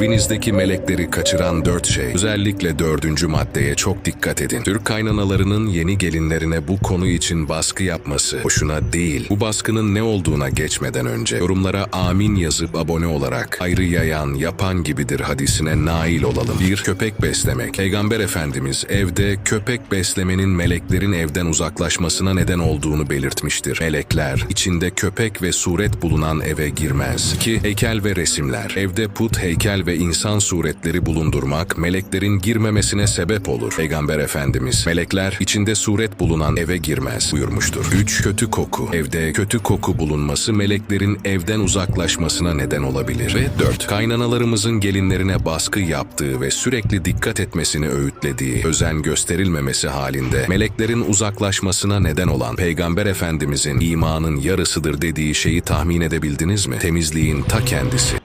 Evinizdeki melekleri kaçıran dört şey. Özellikle dördüncü maddeye çok dikkat edin. Türk kaynanalarının yeni gelinlerine bu konu için baskı yapması hoşuna değil. Bu baskının ne olduğuna geçmeden önce yorumlara amin yazıp abone olarak ayrı yayan, yapan gibidir hadisine nail olalım. Bir köpek beslemek. Peygamber Efendimiz evde köpek beslemenin meleklerin evden uzaklaşmasına neden olduğunu belirtmiştir. Melekler içinde köpek ve suret bulunan eve girmez. 2. Heykel ve resimler. Evde put, heykel ve insan suretleri bulundurmak meleklerin girmemesine sebep olur. Peygamber Efendimiz melekler içinde suret bulunan eve girmez buyurmuştur. 3. Kötü koku. Evde kötü koku bulunması meleklerin evden uzaklaşmasına neden olabilir. Ve 4. Kaynanalarımızın gelinlerine baskı yaptığı ve sürekli dikkat etmesini öğütlediği, özen gösterilmemesi halinde meleklerin uzaklaşmasına neden olan Peygamber Efendimizin imanın yarısıdır dediği şeyi tahmin edebildiniz mi? Temizliğin ta kendisi.